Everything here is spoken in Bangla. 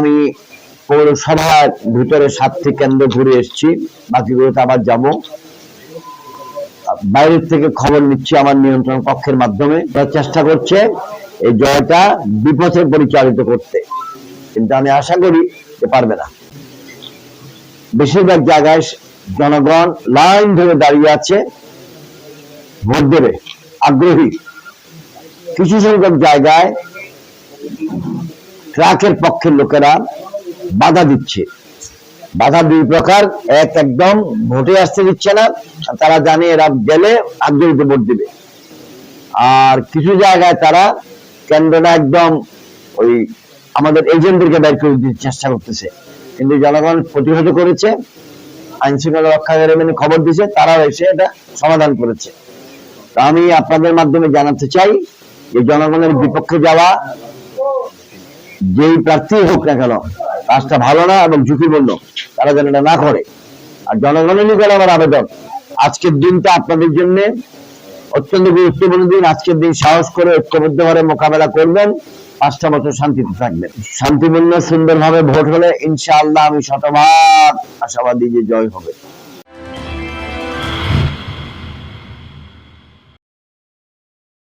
আমি পৌরসভার ভিতরে সাতটি কেন্দ্র ঘুরে এসেছি, বাকিগুলোতে আবার যাব। বাইরের থেকে খবর নিচ্ছি আমার নিয়ন্ত্রণ কক্ষের মাধ্যমে। তারা চেষ্টা করছে এই জয়টা বিপথে পরিচালিত করতে। কিন্তু আমি আশা করি যে পারবে না। বেশিরভাগ জায়গায় জনগণ লাইন ধরে দাঁড়িয়ে আছে, ভোট দেবে, আগ্রহী। কিছু সংখ্যক জায়গায় ট্রাকের পক্ষের লোকেরা বাধা দিচ্ছে। বাধা দুই প্রকার, এক একদম ভোটে আসতে দিচ্ছে না, তারা জানে এরা গেলে আগ্রহীতে ভোট দিবে। আর কিছু জায়গায় তারা কেন্দ্রটা একদম ওই আমাদের এজেন্টদেরকে বের করে দিতে চেষ্টা করতেছে। কিন্তু জনগণ প্রতিহত করেছে, আইন শৃঙ্খলা রক্ষাকারী মানে খবর দিয়েছে, তারাও এসে এটা সমাধান করেছে। তো আমি আপনাদের মাধ্যমে জানাতে চাই যে জনগণের বিপক্ষে যাওয়া যেই প্রার্থী হোক না কেন, কাজটা ভালো না এবং ঝুঁকিপূর্ণ, তারা যেন না করে। আর জনগণের নিকট আমার আবেদন। আজকের দিনটা আপনাদের জন্য অত্যন্ত গুরুত্বপূর্ণ দিন। আজকের দিন সাহস করে ঐক্যবদ্ধভাবে মোকাবেলা করবেন। পাঁচটা বছর শান্তিতে থাকবেন। শান্তিপূর্ণ, সুন্দরভাবে ভোট হলে ইনশাআল্লাহ আমি শতভাগ আশাবাদী যে জয় হবে।